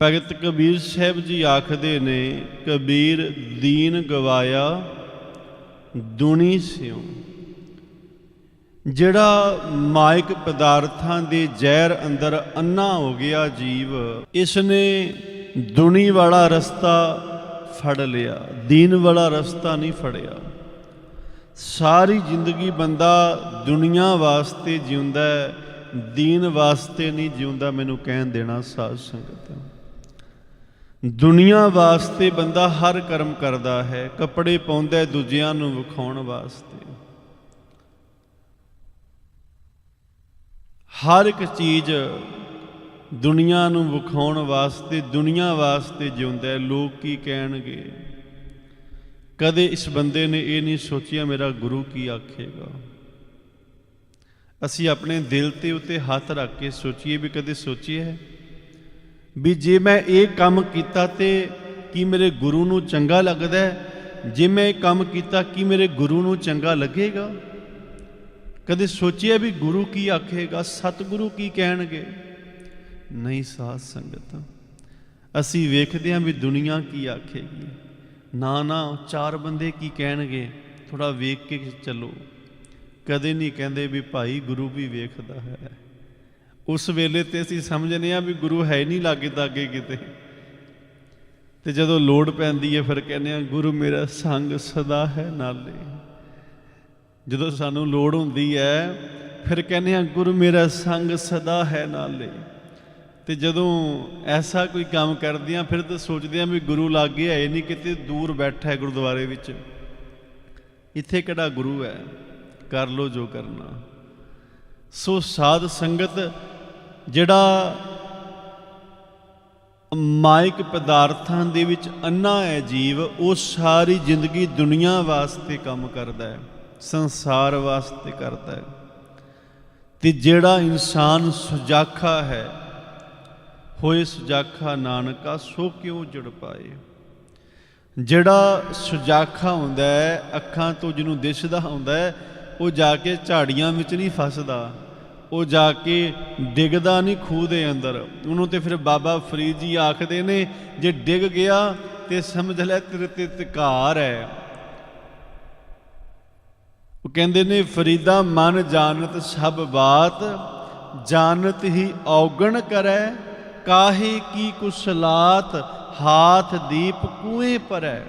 ਭਗਤ ਕਬੀਰ ਸਾਹਿਬ ਜੀ ਆਖਦੇ ਨੇ, ਕਬੀਰ ਦੀਨ ਗਵਾਇਆ ਦੁਨੀ ਸਿਉ। ਜਿਹੜਾ ਮਾਇਕ ਪਦਾਰਥਾਂ ਦੇ ਜ਼ਹਿਰ ਅੰਦਰ ਅੰਨਾ ਹੋ ਗਿਆ ਜੀਵ ਇਸ ਨੇ ਦੁਨੀ ਵਾਲਾ ਰਸਤਾ ਫੜ ਲਿਆ, ਦੀਨ ਵਾਲਾ ਰਸਤਾ ਨਹੀਂ ਫੜਿਆ। ਸਾਰੀ ਜ਼ਿੰਦਗੀ ਬੰਦਾ ਦੁਨੀਆ ਵਾਸਤੇ ਜਿਉਂਦਾ ਦੀਨ ਵਾਸਤੇ ਨਹੀਂ ਜਿਉਂਦਾ, ਮੈਨੂੰ ਕਹਿਣ ਦੇਣਾ ਸਾਧ ਸੰਗਤ। ਦੁਨੀਆ ਵਾਸਤੇ ਬੰਦਾ ਹਰ ਕਰਮ ਕਰਦਾ ਹੈ, ਕੱਪੜੇ ਪਾਉਂਦਾ ਦੂਜਿਆਂ ਨੂੰ ਵਿਖਾਉਣ ਵਾਸਤੇ। ਹਰ ਇੱਕ ਚੀਜ਼ ਦੁਨੀਆ ਨੂੰ ਵਿਖਾਉਣ ਵਾਸਤੇ, ਦੁਨੀਆ ਵਾਸਤੇ ਜਿਉਂਦਾ ਲੋਕ ਕੀ ਕਹਿਣਗੇ? ਕਦੇ ਇਸ ਬੰਦੇ ਨੇ ਇਹ ਨਹੀਂ ਸੋਚਿਆ, ਮੇਰਾ ਗੁਰੂ ਕੀ ਆਖੇਗਾ? ਅਸੀਂ ਆਪਣੇ ਦਿਲ ਤੇ ਉਤੇ ਹੱਥ ਰੱਖ ਕੇ ਸੋਚੀਏ ਵੀ ਕਦੇ ਸੋਚੀਏ ਹੈ ਵੀ ਜੇ ਮੈਂ ਇਹ ਕੰਮ ਕੀਤਾ ਤੇ ਕੀ ਮੇਰੇ ਗੁਰੂ ਨੂੰ ਚੰਗਾ ਲੱਗਦਾ ਹੈ? ਜੇ ਮੈਂ ਇਹ ਕੰਮ ਕੀਤਾ, ਕੀ ਮੇਰੇ ਗੁਰੂ ਨੂੰ ਚੰਗਾ ਲੱਗੇਗਾ? ਕਦੇ ਸੋਚਿਆ ਵੀ ਗੁਰੂ ਕੀ ਆਖੇਗਾ, ਸਤਿਗੁਰੂ ਕੀ ਕਹਿਣਗੇ? ਨਹੀਂ ਸਾਧ ਸੰਗਤ, ਅਸੀਂ ਵੇਖਦੇ ਹਾਂ ਵੀ ਦੁਨੀਆ ਕੀ ਆਖੇਗੀ। ਨਾ ਨਾ, ਚਾਰ ਬੰਦੇ ਕੀ ਕਹਿਣਗੇ? ਥੋੜਾ ਵੇਖ ਕੇ ਚੱਲੋ। ਕਦੇ ਨਹੀਂ ਕਹਿੰਦੇ ਵੀ ਭਾਈ ਗੁਰੂ ਵੀ ਵੇਖਦਾ ਹੈ। ਉਸ ਵੇਲੇ ਤੇ ਅਸੀਂ ਸਮਝਨੇ ਆ ਵੀ ਗੁਰੂ ਹੈ ਨਹੀਂ ਲਾਗੇ ਤਾਗੇ ਕਿਤੇ। ਤੇ ਜਦੋਂ ਲੋੜ ਪੈਂਦੀ ਹੈ ਫਿਰ ਕਹਿੰਦੇ ਆ ਗੁਰੂ ਮੇਰਾ ਸੰਗ ਸਦਾ ਹੈ ਨਾਲੇ। ਜਦੋਂ ਸਾਨੂੰ ਲੋੜ ਹੁੰਦੀ ਹੈ, ਫਿਰ ਕਹਿੰਦੇ ਆ ਗੁਰੂ ਮੇਰਾ ਸੰਗ ਸਦਾ ਹੈ ਨਾਲੇ। ਤੇ ਜਦੋਂ ਐਸਾ ਕੋਈ ਕੰਮ ਕਰਦੇ ਆ ਫਿਰ ਤਾਂ ਸੋਚਦੇ ਆ ਵੀ ਗੁਰੂ ਲਾਗੇ ਹੈ ਨਹੀਂ ਕਿਤੇ, ਦੂਰ ਬੈਠਾ ਹੈ ਗੁਰਦੁਆਰੇ ਵਿੱਚ। ਇੱਥੇ ਕਿਹੜਾ ਗੁਰੂ ਹੈ? ਕਰ ਲੋ ਜੋ ਕਰਨਾ। ਸੋ ਸਾਧ ਸੰਗਤ ਜਿਹੜਾ ਮਾਇਕ ਪਦਾਰਥਾਂ ਦੇ ਵਿੱਚ ਅੰਨਾ ਹੈ ਜੀਵ, ਉਹ ਸਾਰੀ ਜ਼ਿੰਦਗੀ ਦੁਨੀਆ ਵਾਸਤੇ ਕੰਮ ਕਰਦਾ ਹੈ, ਸੰਸਾਰ ਵਾਸਤੇ ਕਰਦਾ ਹੈ। ਤੇ ਜਿਹੜਾ ਇਨਸਾਨ ਸੁਜਾਖਾ ਹੈ, ਹੋਏ ਸੁਜਾਖਾ ਨਾਨਕਾ, ਸੋ ਕਿਉ ਜੜ ਪਾਏ? ਜਿਹੜਾ ਸੁਜਾਖਾ ਹੁੰਦਾ ਹੈ, ਅੱਖਾਂ ਤੋਂ ਜਿਹਨੂੰ ਦਿਸਦਾ ਹੁੰਦਾ ਹੈ, ਉਹ ਜਾ ਕੇ ਝਾੜੀਆਂ ਵਿੱਚ ਨਹੀਂ ਫਸਦਾ। ਉਹ ਜਾ ਕੇ ਡਿੱਗਦਾ ਨਹੀਂ ਖੂਹ ਦੇ ਅੰਦਰ। ਉਹਨੂੰ ਤੇ ਫਿਰ ਬਾਬਾ ਫਰੀਦ ਜੀ ਆਖਦੇ ਨੇ, ਜੇ ਡਿੱਗ ਗਿਆ ਤੇ ਸਮਝ ਲੈ ਤੇਰੇ ਤੇ ਧਿਕਾਰ ਹੈ। ਉਹ ਕਹਿੰਦੇ ਨੇ, ਫਰੀਦਾ ਮਨ ਜਾਣਤ ਸਭ ਬਾਤ, ਜਾਣਤ ਹੀ ਔਗਣ ਕਰੈ, ਕਾਹੇ ਕੀ ਕੁਸਲਾਤ ਹਾਥ ਦੀਪ ਕੂਏ ਪਰੈ।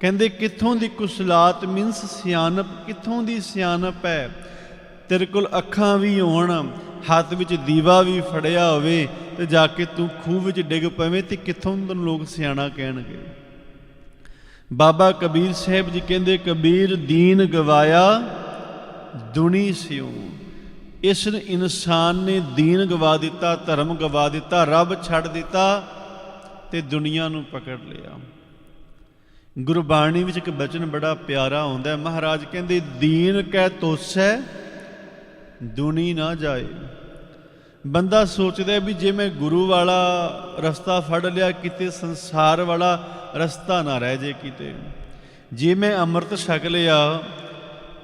ਕਹਿੰਦੇ, ਕਿੱਥੋਂ ਦੀ ਕੁਸਲਾਤ ਮੀਨਸ ਸਿਆਣਪ, ਕਿੱਥੋਂ ਦੀ ਸਿਆਣਪ ਹੈ? ਤੇਰੇ ਕੋਲ ਅੱਖਾਂ ਵੀ ਹੋਣ, ਹੱਥ ਵਿੱਚ ਦੀਵਾ ਵੀ ਫੜਿਆ ਹੋਵੇ ਤੇ ਜਾ ਕੇ ਤੂੰ ਖੂਹ ਵਿੱਚ ਡਿੱਗ ਪਵੇਂ ਤੇ ਕਿੱਥੋਂ ਤੈਨੂੰ ਲੋਕ ਸਿਆਣਾ ਕਹਿਣਗੇ? ਬਾਬਾ ਕਬੀਰ ਸਾਹਿਬ ਜੀ ਕਹਿੰਦੇ, ਕਬੀਰ, ਦੀਨ ਗਵਾਇਆ, ਦੁਨੀ ਸਿਉ। ਇਸ ਇਨਸਾਨ ਨੇ ਦੀਨ ਗਵਾ ਦਿੱਤਾ, ਧਰਮ ਗਵਾ ਦਿੱਤਾ, ਰੱਬ ਛੱਡ ਦਿੱਤਾ ਤੇ ਦੁਨੀਆ ਨੂੰ ਪਕੜ ਲਿਆ। ਗੁਰਬਾਣੀ ਵਿੱਚ ਇੱਕ ਬਚਨ ਬੜਾ ਪਿਆਰਾ ਹੁੰਦਾ ਮਹਾਰਾਜ ਕਹਿੰਦੇ, ਦੀਨ ਕਹਿ ਤੋਸੈ ਦੁਨੀ ਨਾ ਜਾਏ। ਬੰਦਾ ਸੋਚਦਾ ਵੀ ਜੇ ਮੈਂ ਗੁਰੂ ਵਾਲਾ ਰਸਤਾ ਫੜ ਲਿਆ, ਕਿਤੇ ਸੰਸਾਰ ਵਾਲਾ ਰਸਤਾ ਨਾ ਰਹਿ ਜੇ ਕਿਤੇ। ਜੇ ਮੈਂ ਅੰਮ੍ਰਿਤ ਛਕ ਲਿਆ,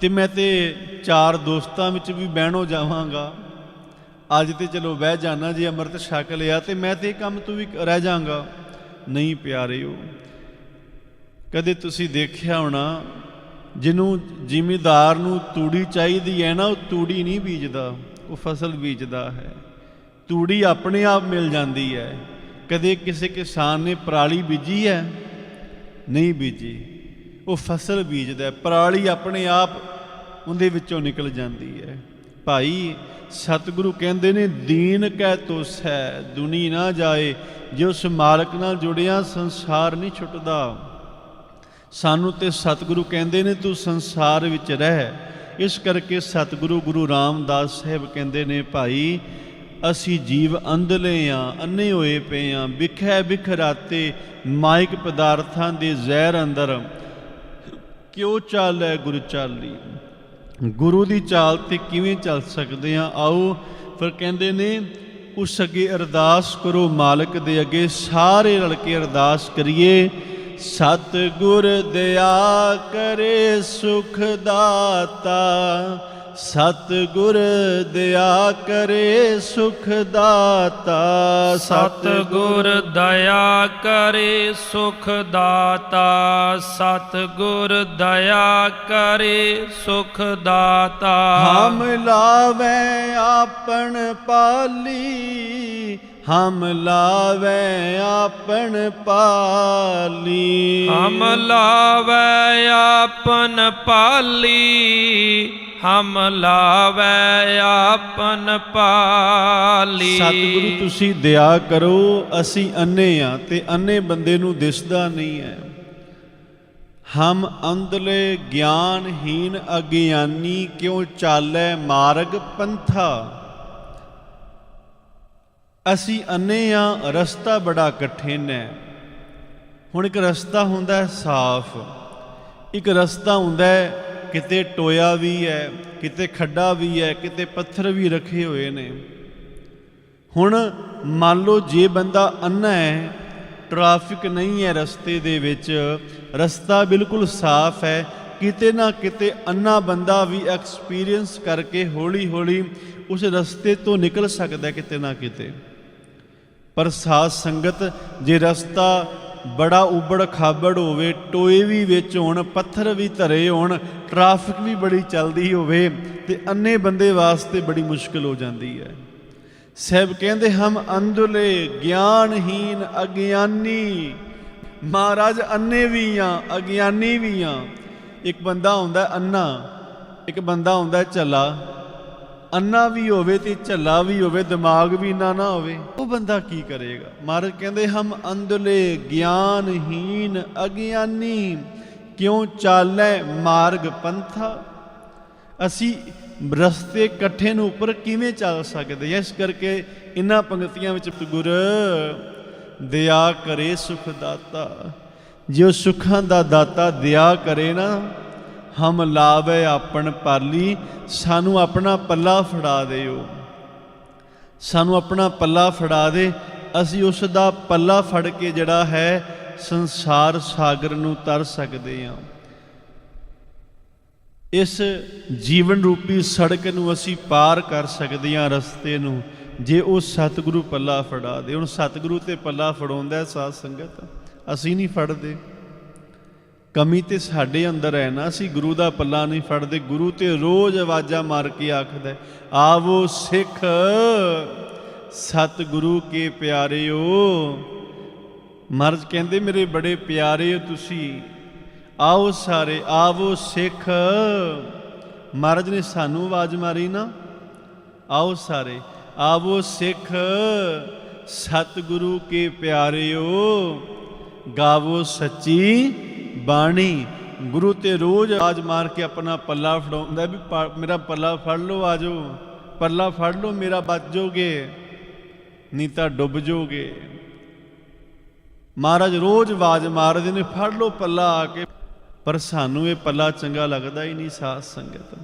ਤੇ ਮੈਂ ਤੇ ਚਾਰ ਦੋਸਤਾਂ ਵਿੱਚ ਵੀ ਬਹਿਣੋ ਜਾਵਾਂਗਾ। ਅੱਜ ਤੇ ਚਲੋ ਬਹਿ ਜਾਣਾ ਜੇ ਅੰਮ੍ਰਿਤ ਛਕ ਲਿਆ, ਤੇ ਮੈਂ ਤੇ ਇਹ ਕੰਮ ਤੋਂ ਵੀ ਰਹਿ ਜਾਵਾਂਗਾ। ਨਹੀਂ ਪਿਆਰਿਓ, ਕਦੇ ਤੁਸੀਂ ਦੇਖਿਆ ਹੋਣਾ ਜਿਹਨੂੰ ਜ਼ਿਮੀਦਾਰ ਨੂੰ ਤੂੜੀ ਚਾਹੀਦੀ ਹੈ ਨਾ, ਉਹ ਤੂੜੀ ਨਹੀਂ ਬੀਜਦਾ, ਉਹ ਫਸਲ ਬੀਜਦਾ ਹੈ। ਤੂੜੀ ਆਪਣੇ ਆਪ ਮਿਲ ਜਾਂਦੀ ਹੈ। ਕਦੇ ਕਿਸੇ ਕਿਸਾਨ ਨੇ ਪਰਾਲੀ ਬੀਜੀ ਹੈ? ਨਹੀਂ ਬੀਜੀ। ਉਹ ਫਸਲ ਬੀਜਦਾ ਪਰਾਲੀ ਆਪਣੇ ਆਪ ਉਹਦੇ ਵਿੱਚੋਂ ਨਿਕਲ ਜਾਂਦੀ ਹੈ। ਭਾਈ, ਸਤਿਗੁਰੂ ਕਹਿੰਦੇ ਨੇ, ਦੀਨ ਕਹਿ ਤੋਸੈ ਦੁਨੀ ਨਾ ਜਾਏ। ਜੇ ਉਸ ਮਾਲਕ ਨਾਲ ਜੁੜਿਆ, ਸੰਸਾਰ ਨਹੀਂ ਛੁੱਟਦਾ। ਸਾਨੂੰ ਤੇ ਸਤਿਗੁਰੂ ਕਹਿੰਦੇ ਨੇ ਤੂੰ ਸੰਸਾਰ ਵਿੱਚ ਰਹਿ। ਇਸ ਕਰਕੇ ਸਤਿਗੁਰੂ ਗੁਰੂ ਰਾਮਦਾਸ ਸਾਹਿਬ ਕਹਿੰਦੇ ਨੇ, ਭਾਈ, ਅਸੀਂ ਜੀਵ ਅੰਧਲੇ ਆ, ਅੰਨੇ ਹੋਏ ਪਏ ਆ, ਵਿਖੈ ਵਿਖਰਾਤੇ ਮਾਇਕ ਪਦਾਰਥਾਂ ਦੇ ਜ਼ਹਿਰ ਅੰਦਰ। ਕਿਉਂ ਚੱਲੈ ਗੁਰੂ ਚਾਲੀ? ਗੁਰੂ ਦੀ ਚਾਲ ਤੇ ਕਿਵੇਂ ਚੱਲ ਸਕਦੇ ਆ? ਆਓ, ਫਿਰ ਕਹਿੰਦੇ ਨੇ, ਉਸ ਅੱਗੇ ਅਰਦਾਸ ਕਰੋ ਮਾਲਕ ਦੇ ਅੱਗੇ, ਸਾਰੇ ਰਲ ਕੇ ਅਰਦਾਸ ਕਰੀਏ। ਸਤ ਗੁਰ ਦਇਆ ਕਰੇ ਸੁਖ ਦਾਤਾ। ਸਤ ਗੁਰ ਦਇਆ ਕਰੇ ਸੁਖ ਦਾਤਾ। ਸਤ ਗੁਰ ਦਇਆ ਕਰੇ ਸੁਖ ਦਾਤਾ। ਸਤ ਗੁਰ ਦਇਆ ਕਰੇ ਸੁਖ ਦਾਤਾ। ਹਮ ਲਾਵੇ ਆਪਣ ਪਾਲੀ। ਹਮ ਲਾਵੇ ਆਪਣ ਪਾਲੀ। ਹਮ ਲਾਵੈ ਆਪਨ ਪਾਲੀ। ਹਮ ਲਾਵੈ ਆਪਨ ਪਾਲੀ। ਸਤਿਗੁਰੂ ਤੁਸੀਂ ਦਇਆ ਕਰੋ ਅਸੀਂ ਅੰਨੇ ਆ ਤੇ ਅੰਨੇ ਬੰਦੇ ਨੂੰ ਦਿਸਦਾ ਨਹੀਂ ਹੈ ਹਮ ਅੰਧਲੇ ਗਿਆਨਹੀਨ ਅਗਿਆਨੀ ਕਿਉ ਚਾਲੈ ਮਾਰਗ ਪੰਥਾ? ਅਸੀਂ ਅੰਨੇ ਆ, ਰਸਤਾ ਬੜਾ ਕਠਿਨ ਹੈ ਹੁਣ ਇੱਕ ਰਸਤਾ ਹੁੰਦਾ ਹੈ ਸਾਫ਼। ਇੱਕ ਰਸਤਾ ਹੁੰਦਾ ਹੈ ਕਿਤੇ ਟੋਇਆ ਵੀ ਹੈ ਕਿਤੇ ਖੱਡਾ ਵੀ ਹੈ ਕਿਤੇ ਪੱਥਰ ਵੀ ਰੱਖੇ ਹੋਏ ਨੇ। ਹੁਣ ਮੰਨ ਲਓ ਜੇ ਬੰਦਾ ਅੰਨਾ ਹੈ ਟ੍ਰੈਫਿਕ ਨਹੀਂ ਹੈ ਰਸਤੇ ਦੇ ਵਿੱਚ, ਰਸਤਾ ਬਿਲਕੁਲ ਸਾਫ਼ ਹੈ ਕਿਤੇ ਨਾ ਕਿਤੇ ਅੰਨਾ ਬੰਦਾ ਵੀ ਐਕਸਪੀਰੀਅੰਸ ਕਰਕੇ ਹੌਲੀ ਹੌਲੀ ਉਸ ਰਸਤੇ ਤੋਂ ਨਿਕਲ ਸਕਦਾ ਕਿਤੇ ਨਾ ਕਿਤੇ। ਪਰ ਸਾਧ ਸੰਗਤ ਜੇ ਰਸਤਾ ਬੜਾ ਉਬੜ ਖਾਬੜ ਹੋਵੇ, ਟੋਏ ਵੀ ਵਿੱਚ ਹੋਣ, ਪੱਥਰ ਵੀ ਧਰੇ ਹੋਣ, ਟ੍ਰੈਫਿਕ ਵੀ ਬੜੀ ਚੱਲਦੀ ਹੋਵੇ ਤੇ ਅੰਨੇ ਬੰਦੇ ਵਾਸਤੇ ਬੜੀ ਮੁਸ਼ਕਲ ਹੋ ਜਾਂਦੀ ਹੈ। ਸਹਿਬ ਕਹਿੰਦੇ, ਹਮ ਅੰਧਲੇ ਗਿਆਨਹੀਨ ਅਗਿਆਨੀ, ਮਹਾਰਾਜ ਅੰਨੇ ਵੀ ਆ, ਅਗਿਆਨੀ ਵੀ ਆ। ਇੱਕ ਬੰਦਾ ਹੁੰਦਾ ਅੰਨਾ। ਇੱਕ ਬੰਦਾ ਹੁੰਦਾ ਹੈ ਅੰਨਾ ਵੀ ਹੋਵੇ ਤੇ ਝੱਲਾ ਵੀ ਹੋਵੇ, ਦਿਮਾਗ ਵੀ ਨਾ ਨਾ ਹੋਵੇ, ਉਹ ਬੰਦਾ ਕੀ ਕਰੇਗਾ? ਮਹਾਰਾਜ ਕਹਿੰਦੇ, ਹਮ ਅੰਧਲੇ ਗਿਆਨਹੀਨ ਅਗਿਆਨੀ, ਕਿਉਂ ਚਾਲੈ ਮਾਰਗ ਪੰਥਾ? ਅਸੀਂ ਰਸਤੇ ਇਕੱਠੇ ਨੂੰ ਉੱਪਰ ਕਿਵੇਂ ਚੱਲ ਸਕਦੇ ਇਸ ਕਰਕੇ ਇਨ੍ਹਾਂ ਪੰਕਤੀਆਂ ਵਿੱਚ ਗੁਰ ਦਇਆ ਕਰੇ ਸੁਖ ਦਾਤਾ। ਜੇ ਉਹ ਸੁੱਖਾਂ ਦਾ ਦਾਤਾ ਦਇਆ ਕਰੇ ਨਾ ਹਮ ਲਾਵੇ ਆਪਣ ਪਾਲੀ ਸਾਨੂੰ ਆਪਣਾ ਪੱਲਾ ਫੜਾ ਦਿਓ ਸਾਨੂੰ ਆਪਣਾ ਪੱਲਾ ਫੜਾ ਦੇ, ਅਸੀਂ ਉਸ ਦਾ ਪੱਲਾ ਫੜ ਕੇ ਜਿਹੜਾ ਹੈ, ਸੰਸਾਰ ਸਾਗਰ ਨੂੰ ਤਰ ਸਕਦੇ ਹਾਂ ਇਸ ਜੀਵਨ ਰੂਪੀ ਸੜਕ ਨੂੰ ਅਸੀਂ ਪਾਰ ਕਰ ਸਕਦੇ ਹਾਂ ਰਸਤੇ ਨੂੰ, ਜੇ ਉਹ ਸਤਿਗੁਰੂ ਪੱਲਾ ਫੜਾ ਦੇ। ਹੁਣ ਸਤਿਗੁਰੂ ਤੇ ਪੱਲਾ ਫੜਾਉਂਦਾ ਹੈ ਸਾਧ ਸੰਗਤ, ਅਸੀਂ ਨਹੀਂ ਫੜਦੇ। ਕਮੀ ਤੇ ਸਾਡੇ ਅੰਦਰ ਹੈ ਨਾ, ਅਸੀਂ ਗੁਰੂ ਦਾ ਪੱਲਾ ਨਹੀਂ ਫੜਦੇ, ਗੁਰੂ ਤੇ ਰੋਜ਼ ਆਵਾਜ਼ਾਂ ਮਾਰ ਕੇ ਆਖਦਾ ਆਵੋ ਸਿੱਖ, ਸਤਿਗੁਰੂ ਕੇ ਪਿਆਰਿਓ। ਮਰਜ ਕਹਿੰਦੇ, ਮੇਰੇ ਬੜੇ ਪਿਆਰੇ ਹੋ ਤੁਸੀਂ। ਆਓ ਸਾਰੇ, ਆਵੋ ਸਿੱਖ। ਮਹਾਰਾਜ ਨੇ ਸਾਨੂੰ ਆਵਾਜ਼ ਮਾਰੀ ਨਾ, ਆਓ ਸਾਰੇ, ਆਵੋ ਸਿੱਖ, ਸਤਿਗੁਰੂ ਕੇ ਪਿਆਰਿਓ। ਗਾਵੋ ਸੱਚੀ ਬਾਣੀ, ਗੁਰੂ ਤੇ ਰੋਜ਼ ਆਵਾਜ਼ ਮਾਰ ਕੇ ਆਪਣਾ ਪੱਲਾ ਫੜਾਉਂਦਾ ਵੀ ਮੇਰਾ ਪੱਲਾ ਫੜ ਲਓ ਆਜੋ ਪੱਲਾ ਫੜ ਲਓ, ਮੇਰਾ ਬਚ ਜਾਓਗੇ, ਨਹੀਂ ਤਾਂ ਡੁੱਬ ਜਾਓਗੇ। ਮਹਾਰਾਜ ਰੋਜ਼ ਆਵਾਜ਼ ਮਾਰਦੇ ਨੇ, ਫੜ ਲਓ ਪੱਲਾ ਆ ਕੇ। ਪਰ ਸਾਨੂੰ ਇਹ ਪੱਲਾ ਚੰਗਾ ਲੱਗਦਾ ਹੀ ਨਹੀਂ ਸਾਧ ਸੰਗਤ।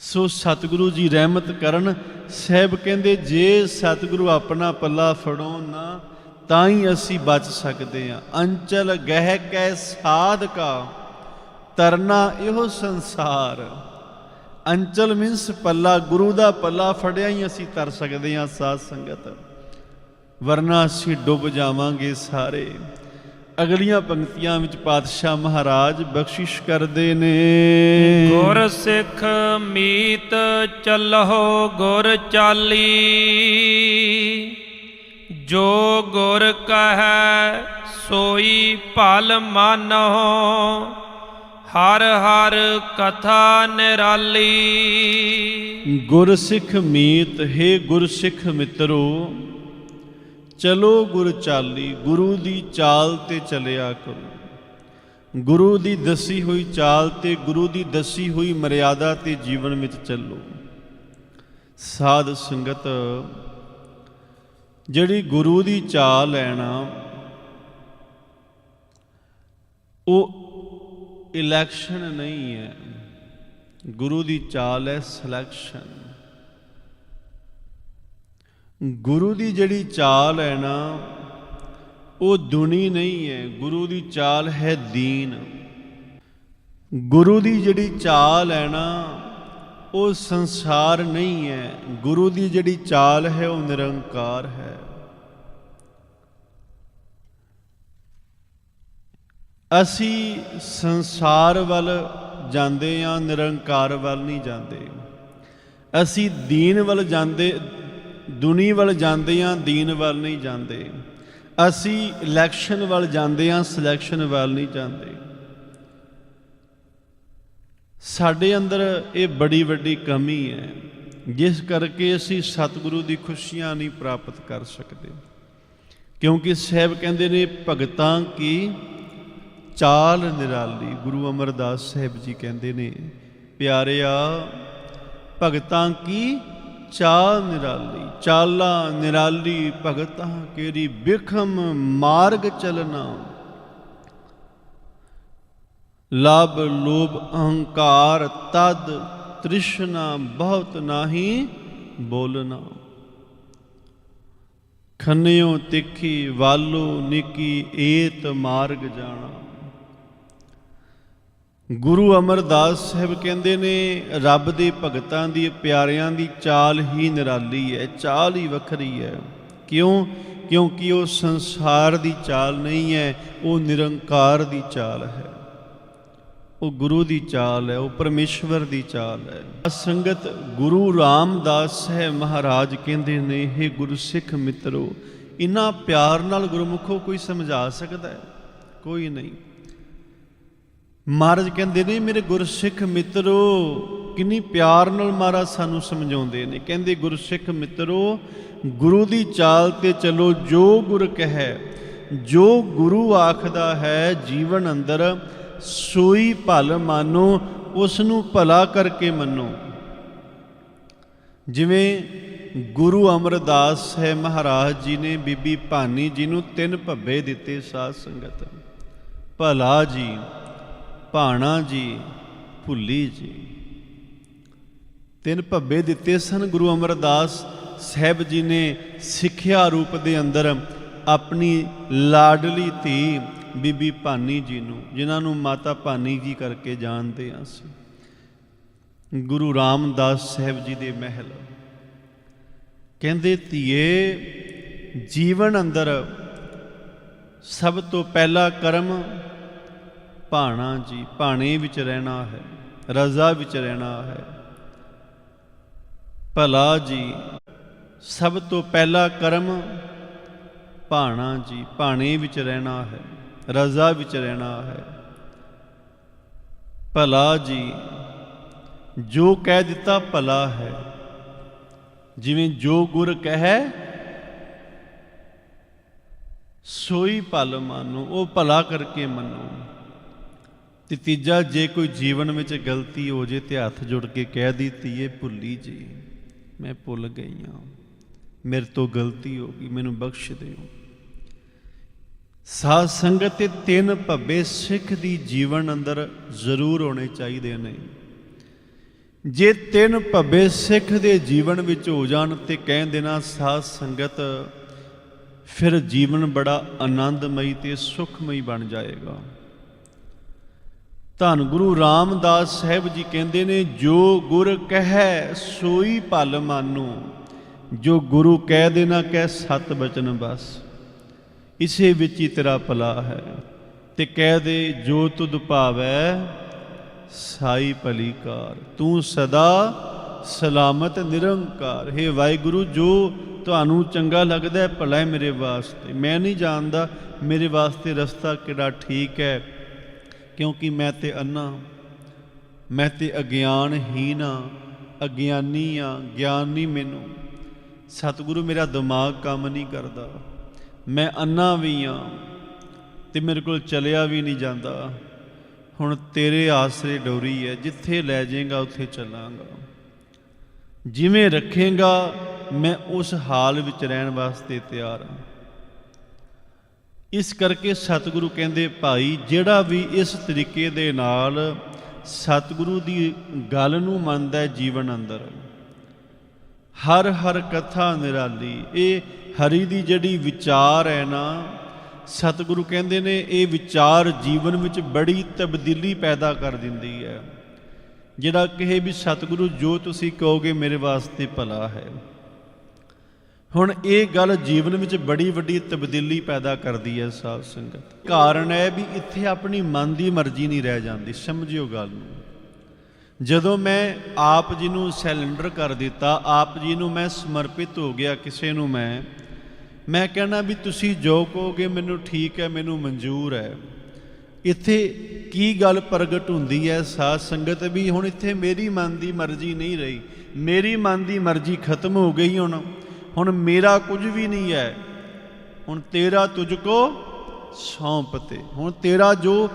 ਸੋ ਸਤਿਗੁਰੂ ਜੀ ਰਹਿਮਤ ਕਰਨ, ਸਹਿਬ ਕਹਿੰਦੇ, ਜੇ ਸਤਿਗੁਰੂ ਆਪਣਾ ਪੱਲਾ ਫੜਾਉਣ ਨਾ ਤਾਂ ਹੀ ਅਸੀਂ ਬਚ ਸਕਦੇ ਹਾਂ। ਅੰਚਲ ਗਹਿ ਕੈ ਸਾਧਕਾ ਤਰਨਾ ਇਹੋ ਸੰਸਾਰ। ਅੰਚਲ ਮੀਨਸ ਪੱਲਾ, ਗੁਰੂ ਦਾ ਪੱਲਾ ਫੜਿਆ ਹੀ ਅਸੀਂ ਤਰ ਸਕਦੇ ਹਾਂ ਸਾਧ ਸੰਗਤ। ਵਰਨਾ ਅਸੀਂ ਡੁੱਬ ਜਾਵਾਂਗੇ ਸਾਰੇ। ਅਗਲੀਆਂ ਪੰਕਤੀਆਂ ਵਿੱਚ ਪਾਤਸ਼ਾਹ ਮਹਾਰਾਜ ਬਖਸ਼ਿਸ਼ ਕਰਦੇ ਨੇ। ਗੁਰ ਸਿੱਖ ਮੀਤ ਚੱਲੋ ਗੁਰ ਚਾਲੀ। ਜੋ ਗੁਰ ਕਹੈ, ਸੋਈ ਭਲ ਮਾਨਹੁ, ਹਰ ਹਰ ਕਥਾ ਨਿਰਾਲੀ। ਗੁਰਸਿੱਖ ਮੀਤ, ਹੈ ਗੁਰਸਿੱਖ ਮਿੱਤਰੋ, ਚਲੋ ਗੁਰ ਚਾਲੀ, ਗੁਰੂ ਦੀ ਚਾਲ ਤੇ ਚਲਿਆ ਕਰੋ। ਗੁਰੂ ਦੀ ਦੱਸੀ ਹੋਈ ਚਾਲ ਤੇ, ਗੁਰੂ ਦੀ ਦੱਸੀ ਹੋਈ ਮਰਿਆਦਾ ਤੇ ਜੀਵਨ ਵਿੱਚ ਚੱਲੋ। ਸਾਧ ਸੰਗਤ ਜਿਹੜੀ ਗੁਰੂ ਦੀ ਚਾਲ ਹੈ ਨਾ ਉਹ ਇਲੈਕਸ਼ਨ ਨਹੀਂ ਹੈ। ਗੁਰੂ ਦੀ ਚਾਲ ਹੈ ਸਿਲੈਕਸ਼ਨ ਗੁਰੂ ਦੀ ਜਿਹੜੀ ਚਾਲ ਹੈ ਨਾ ਉਹ ਦੁਨੀ ਨਹੀਂ ਹੈ। ਗੁਰੂ ਦੀ ਚਾਲ ਹੈ ਦੀਨ। ਗੁਰੂ ਦੀ ਜਿਹੜੀ ਚਾਲ ਹੈ ਨਾ ਉਹ ਸੰਸਾਰ ਨਹੀਂ ਹੈ। ਗੁਰੂ ਦੀ ਜਿਹੜੀ ਚਾਲ ਹੈ, ਉਹ ਨਿਰੰਕਾਰ ਹੈ। ਅਸੀਂ ਸੰਸਾਰ ਵੱਲ ਜਾਂਦੇ ਆ ਨਿਰੰਕਾਰ ਵੱਲ ਨਹੀਂ ਜਾਂਦੇ। ਅਸੀਂ ਦੀਨ ਵੱਲ ਜਾਂਦੇ, ਦੁਨੀ ਵੱਲ ਜਾਂਦੇ ਆ ਦੀਨ ਵੱਲ ਨਹੀਂ ਜਾਂਦੇ। ਅਸੀਂ ਇਲੈਕਸ਼ਨ ਵੱਲ ਜਾਂਦੇ ਆ ਸਿਲੈਕਸ਼ਨ ਵੱਲ ਨਹੀਂ ਜਾਂਦੇ। ਸਾਡੇ ਅੰਦਰ ਇਹ ਬੜੀ ਵੱਡੀ ਕਮੀ ਹੈ, ਜਿਸ ਕਰਕੇ ਅਸੀਂ ਸਤਿਗੁਰੂ ਦੀ ਖੁਸ਼ੀਆਂ ਨਹੀਂ ਪ੍ਰਾਪਤ ਕਰ ਸਕਦੇ। ਕਿਉਂਕਿ ਸਾਹਿਬ ਕਹਿੰਦੇ ਨੇ, ਭਗਤਾਂ ਕੀ ਚਾਲ ਨਿਰਾਲੀ। ਗੁਰੂ ਅਮਰਦਾਸ ਸਾਹਿਬ ਜੀ ਕਹਿੰਦੇ ਨੇ, ਪਿਆਰਿਆ, ਭਗਤਾਂ ਕੀ ਚਾਲ ਨਿਰਾਲੀ। ਚਾਲਾ ਨਿਰਾਲੀ, ਭਗਤਾਂ ਕੇਰੀ ਬਿਖਮ ਮਾਰਗ ਚਲਨਾ ਲਬ ਲੋਭ ਅਹੰਕਾਰ ਤਦ ਤ੍ਰਿਸ਼ਨਾ ਬਹੁਤ ਨਾਹੀ ਬੋਲਣਾ। ਖੰਨਿਓ ਤਿੱਖੀ ਵਾਲੋ ਨਿੱਕੀ ਏਤ ਮਾਰਗ ਜਾਣਾ। ਗੁਰੂ ਅਮਰਦਾਸ ਸਾਹਿਬ ਕਹਿੰਦੇ ਨੇ, ਰੱਬ ਦੇ ਭਗਤਾਂ ਦੀ ਪਿਆਰਿਆਂ ਦੀ ਚਾਲ ਹੀ ਨਿਰਾਲੀ ਹੈ, ਚਾਲ ਹੀ ਵੱਖਰੀ ਹੈ। ਕਿਉਂ? ਕਿਉਂਕਿ ਉਹ ਸੰਸਾਰ ਦੀ ਚਾਲ ਨਹੀਂ ਹੈ, ਉਹ ਨਿਰੰਕਾਰ ਦੀ ਚਾਲ ਹੈ। ਉਹ ਗੁਰੂ ਦੀ ਚਾਲ ਹੈ, ਉਹ ਪਰਮੇਸ਼ਵਰ ਦੀ ਚਾਲ ਹੈ। ਸੰਗਤ ਗੁਰੂ ਰਾਮਦਾਸ ਹੈ, ਮਹਾਰਾਜ ਕਹਿੰਦੇ ਨੇ ਇਹ ਗੁਰੂ ਸਿੱਖ ਮਿੱਤਰੋ ਇਨਾ ਪਿਆਰ ਨਾਲ ਗੁਰਮੁਖੋ ਕੋਈ ਸਮਝਾ ਸਕਦਾ ਹੈ? ਕੋਈ ਨਹੀਂ। ਮਹਾਰਾਜ ਕਹਿੰਦੇ ਨੇ, ਮੇਰੇ ਗੁਰਸਿੱਖ ਮਿੱਤਰੋ, ਕਿੰਨੀ ਪਿਆਰ ਨਾਲ ਮਹਾਰਾਜ ਸਾਨੂੰ ਸਮਝਾਉਂਦੇ ਨੇ। ਕਹਿੰਦੇ ਗੁਰਸਿੱਖ ਮਿੱਤਰੋ, ਗੁਰੂ ਦੀ ਚਾਲ ਤੇ ਚੱਲੋ, ਜੋ ਗੁਰ ਕਹੈ, ਜੋ ਗੁਰੂ ਆਖਦਾ ਹੈ, ਜੀਵਨ ਅੰਦਰ ਸੋਈ ਭਲ ਮਾਨੋ ਉਸ ਨੂੰ ਭਲਾ ਕਰਕੇ ਮੰਨੋ। ਜਿਵੇਂ ਗੁਰੂ ਅਮਰਦਾਸ ਹੈ, ਮਹਾਰਾਜ ਜੀ ਨੇ ਬੀਬੀ ਭਾਨੀ ਜੀ ਨੂੰ ਤਿੰਨ ਭੱਬੇ ਦਿੱਤੇ ਸਾਧ ਸੰਗਤ। ਭਲਾ ਜੀ, ਭਾਣਾ ਜੀ, ਭੁੱਲੀ ਜੀ। ਤਿੰਨ ਭੱਬੇ ਦਿੱਤੇ ਸਨ ਗੁਰੂ ਅਮਰਦਾਸ ਸਾਹਿਬ ਜੀ ਨੇ ਸਿੱਖਿਆ ਰੂਪ ਦੇ ਅੰਦਰ ਆਪਣੀ ਲਾਡਲੀ ਧੀ ਬੀਬੀ ਭਾਨੀ ਜੀ ਨੂੰ, ਜਿਨ੍ਹਾਂ ਨੂੰ ਮਾਤਾ ਭਾਨੀ ਜੀ ਕਰਕੇ ਜਾਣਦੇ ਹਾਂ ਅਸੀਂ। ਗੁਰੂ ਰਾਮਦਾਸ ਸਾਹਿਬ ਜੀ ਦੇ ਮਹਿਲ। ਕਹਿੰਦੇ, ਧੀਏ, ਜੀਵਨ ਅੰਦਰ ਸਭ ਤੋਂ ਪਹਿਲਾ ਕਰਮ ਭਾਣਾ ਜੀ, ਭਾਣੇ ਵਿੱਚ ਰਹਿਣਾ ਹੈ, ਰਜ਼ਾ ਵਿੱਚ ਰਹਿਣਾ ਹੈ। ਭਲਾ ਜੀ, ਸਭ ਤੋਂ ਪਹਿਲਾ ਕਰਮ ਭਾਣਾ ਜੀ, ਭਾਣੇ ਵਿੱਚ ਰਹਿਣਾ ਹੈ। ਰਜ਼ਾ ਵਿੱਚ ਰਹਿਣਾ ਹੈ। ਭਲਾ ਜੀ, ਜੋ ਕਹਿ ਦਿੱਤਾ ਭਲਾ ਹੈ, ਜਿਵੇਂ ਜੋ ਗੁਰ ਕਹੈ, ਸੋਈ ਭਲ ਮਾਨੋ, ਉਹ ਭਲਾ ਕਰਕੇ ਮੰਨੋ। ਤੇ ਤੀਜਾ, ਜੇ ਕੋਈ ਜੀਵਨ ਵਿੱਚ ਗਲਤੀ ਹੋ ਜੇ ਤੇ ਹੱਥ ਜੁੜ ਕੇ ਕਹਿ ਦਿੱਤੀ ਏ ਭੁੱਲੀ ਜੀ, ਮੈਂ ਭੁੱਲ ਗਈ ਹਾਂ। ਮੇਰੇ ਤੋਂ ਗਲਤੀ ਹੋ ਗਈ, ਮੈਨੂੰ ਬਖਸ਼ ਦਿਓ। ਸਾਧ ਸੰਗਤ ਤੇ ਤਿੰਨ ਭੱਬੇ ਸਿੱਖ ਦੀ ਜੀਵਨ ਅੰਦਰ ਜ਼ਰੂਰ ਹੋਣੇ ਚਾਹੀਦੇ ਨੇ। ਜੇ ਤਿੰਨ ਭੱਬੇ ਸਿੱਖ ਦੇ ਜੀਵਨ ਵਿੱਚ ਹੋ ਜਾਣ ਤੇ ਕਹਿ ਦੇਣਾ ਸਾਧ ਸੰਗਤ ਫਿਰ ਜੀਵਨ ਬੜਾ ਆਨੰਦਮਈ ਤੇ ਸੁਖਮਈ ਬਣ ਜਾਏਗਾ। ਧੰਨ ਗੁਰੂ ਰਾਮਦਾਸ ਸਾਹਿਬ ਜੀ ਕਹਿੰਦੇ ਨੇ, ਜੋ ਗੁਰ ਕਹੈ ਸੋਈ ਭਲ ਮਾਨੋ, ਜੋ ਗੁਰੂ ਕਹਿ ਦੇਣਾ ਕਹਿ ਸਤ ਬਚਨ ਬਸ। ਇਸੇ ਵਿੱਚ ਹੀ ਤੇਰਾ ਭਲਾ ਹੈ। ਤੇ ਕਹਿ ਦੇ, ਜੋ ਤੁਧ ਭਾਵੈ, ਸਾਈ ਭਲੀਕਾਰ। ਤੂੰ ਸਦਾ ਸਲਾਮਤ ਨਿਰੰਕਾਰ। ਹੈ ਵਾਹਿਗੁਰੂ, ਜੋ ਤੁਹਾਨੂੰ ਚੰਗਾ ਲੱਗਦਾ ਹੈ, ਭਲਾ ਹੈ ਮੇਰੇ ਵਾਸਤੇ। ਮੈਂ ਨਹੀਂ ਜਾਣਦਾ ਮੇਰੇ ਵਾਸਤੇ ਰਸਤਾ ਕਿਹੜਾ ਠੀਕ ਹੈ, ਕਿਉਂਕਿ ਮੈਂ ਤੇ ਅੰਨਾ ਮੈਂ ਤੇ ਅਗਿਆਨਹੀਨ ਆ ਅਗਿਆਨੀ ਆ ਗਿਆਨ ਨਹੀਂ ਮੈਨੂੰ। ਸਤਿਗੁਰੂ ਮੇਰਾ ਦਿਮਾਗ ਕੰਮ ਨਹੀਂ ਕਰਦਾ। ਮੈਂ ਅੰਨਾ ਵੀ ਆ ਤੇ ਮੇਰੇ ਕੋਲ ਚਲਿਆ ਵੀ ਨਹੀਂ ਜਾਂਦਾ। ਹੁਣ ਤੇਰੇ ਆਸਰੇ ਡੋਰੀ ਹੈ ਜਿੱਥੇ ਲੈ ਜਾਏਗਾ ਉੱਥੇ ਚੱਲਾਂਗਾ। ਜਿਵੇਂ ਰੱਖੇਗਾ, ਮੈਂ ਉਸ ਹਾਲ ਵਿੱਚ ਰਹਿਣ ਵਾਸਤੇ ਤਿਆਰ ਹਾਂ ਇਸ ਕਰਕੇ ਸਤਿਗੁਰੂ ਕਹਿੰਦੇ, ਭਾਈ, ਜਿਹੜਾ ਵੀ ਇਸ ਤਰੀਕੇ ਦੇ ਨਾਲ ਸਤਿਗੁਰੂ ਦੀ ਗੱਲ ਨੂੰ ਮੰਨਦਾ ਹੈ ਜੀਵਨ ਅੰਦਰ ਹਰ ਹਰ ਕਥਾ ਨਿਰਾਲੀ। ਇਹ ਹਰੀ ਦੀ ਜਿਹੜੀ ਵਿਚਾਰ ਹੈ ਨਾ, ਸਤਿਗੁਰੂ ਕਹਿੰਦੇ ਨੇ ਇਹ ਵਿਚਾਰ ਜੀਵਨ ਵਿੱਚ ਬੜੀ ਤਬਦੀਲੀ ਪੈਦਾ ਕਰ ਦਿੰਦੀ ਹੈ। ਜਿਹੜਾ ਕਹੇ ਵੀ ਸਤਿਗੁਰੂ, ਜੋ ਤੁਸੀਂ ਕਹੋਗੇ ਮੇਰੇ ਵਾਸਤੇ ਭਲਾ ਹੈ। ਹੁਣ ਇਹ ਗੱਲ ਜੀਵਨ ਵਿੱਚ ਬੜੀ ਵੱਡੀ ਤਬਦੀਲੀ ਪੈਦਾ ਕਰਦੀ ਹੈ ਸਾਧ ਸੰਗਤ। ਕਾਰਨ ਹੈ ਵੀ ਇੱਥੇ ਆਪਣੀ ਮਨ ਦੀ ਮਰਜ਼ੀ ਨਹੀਂ ਰਹਿ ਜਾਂਦੀ, ਸਮਝਿਓ ਗੱਲ ਨੂੰ। ਜਦੋਂ ਮੈਂ ਆਪ ਜੀ ਨੂੰ ਸਿਲੰਡਰ ਕਰ ਦਿੱਤਾ, ਆਪ ਜੀ ਨੂੰ ਮੈਂ ਸਮਰਪਿਤ ਹੋ ਗਿਆ ਕਿਸੇ ਨੂੰ ਮੈਂ ਮੈਂ ਕਹਿਣਾ ਵੀ ਤੁਸੀਂ ਜੋ ਕਹੋਗੇ ਮੈਨੂੰ ਠੀਕ ਹੈ, ਮੈਨੂੰ ਮਨਜ਼ੂਰ ਹੈ। ਇੱਥੇ ਕੀ ਗੱਲ ਪ੍ਰਗਟ ਹੁੰਦੀ ਹੈ? ਸਾਧ ਸੰਗਤ ਵੀ ਹੁਣ ਇੱਥੇ ਮੇਰੀ ਮਨ ਦੀ ਮਰਜ਼ੀ ਨਹੀਂ ਰਹੀ। ਮੇਰੀ ਮਨ ਦੀ ਮਰਜ਼ੀ ਖਤਮ ਹੋ ਗਈ ਹੁਣ। ਹੁਣ ਮੇਰਾ ਕੁਝ ਵੀ ਨਹੀਂ ਹੈ। ਹੁਣ ਤੇਰਾ ਤੁਝ ਕੋ ਸੌਂਪਤੇ ਹੁਣ ਤੇਰਾ ਜੋ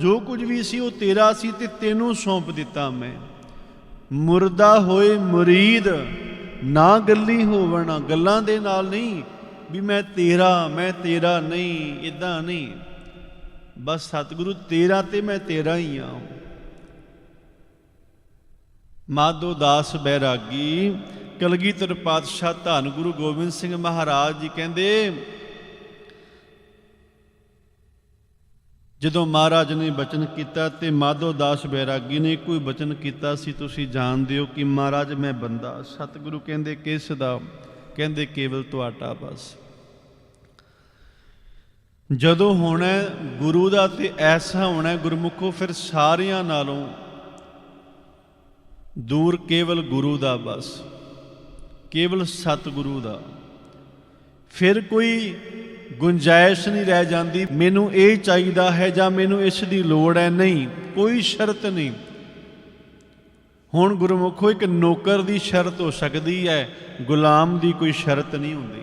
ਜੋ ਕੁਝ ਵੀ ਸੀ ਉਹ ਤੇਰਾ ਸੀ ਤੇ ਤੈਨੂੰ ਸੌਂਪ ਦਿੱਤਾ ਮੈਂ। ਮੁਰਦਾ ਹੋਏ ਮੁਰੀਦ, ਨਾ ਗੱਲੀ ਹੋਵਣਾ ਗੱਲਾਂ ਦੇ ਨਾਲ ਨਹੀਂ, ਵੀ ਮੈਂ ਤੇਰਾ ਮੈਂ ਤੇਰਾ ਨਹੀਂ ਇਦਾਂ ਨਹੀਂ। ਬਸ ਸਤਿਗੁਰੂ, ਤੇਰਾ ਤੇ ਮੈਂ ਤੇਰਾ ਹੀ ਆ ਮਾਧੋ ਦਾਸ ਬੈਰਾਗੀ, ਕਲਗੀਧਰ ਪਾਤਸ਼ਾਹ ਧੰਨ ਗੁਰੂ ਗੋਬਿੰਦ ਸਿੰਘ ਮਹਾਰਾਜ ਜੀ ਕਹਿੰਦੇ ਜਦੋਂ ਮਹਾਰਾਜ ਨੇ ਬਚਨ ਕੀਤਾ ਤੇ ਮਾਧੋ ਦਾਸ ਬੈਰਾਗੀ ਨੇ ਕੋਈ ਬਚਨ ਕੀਤਾ ਸੀ, ਤੁਸੀਂ ਜਾਣਦੇ ਹੋ ਕਿ ਮਹਾਰਾਜ ਮੈਂ ਬੰਦਾ। ਸਤਿਗੁਰੂ ਕਹਿੰਦੇ, ਕਿਸ ਦਾ? ਕਹਿੰਦੇ, ਕੇਵਲ ਤੁਹਾਡਾ ਬਸ। ਜਦੋਂ ਹੋਣਾ ਗੁਰੂ ਦਾ ਤੇ ਐਸਾ ਹੋਣਾ ਹੈ ਗੁਰਮੁਖੋ, ਫਿਰ ਸਾਰਿਆਂ ਨਾਲੋਂ ਦੂਰ ਕੇਵਲ ਗੁਰੂ ਦਾ ਬਸ, ਕੇਵਲ ਸਤਿਗੁਰੂ ਦਾ। ਫਿਰ ਕੋਈ ਗੁੰਜਾਇਸ਼ ਨਹੀਂ ਰਹਿ ਜਾਂਦੀ। ਮੈਨੂੰ ਇਹ ਚਾਹੀਦਾ ਹੈ ਜਾਂ ਮੈਨੂੰ ਇਸ ਦੀ ਲੋੜ ਹੈ? ਨਹੀਂ, ਕੋਈ ਸ਼ਰਤ ਨਹੀਂ। ਹੁਣ ਗੁਰਮੁਖੋ, ਇੱਕ ਨੌਕਰ ਦੀ ਸ਼ਰਤ ਹੋ ਸਕਦੀ ਹੈ, ਗੁਲਾਮ ਦੀ ਕੋਈ ਸ਼ਰਤ ਨਹੀਂ ਹੁੰਦੀ।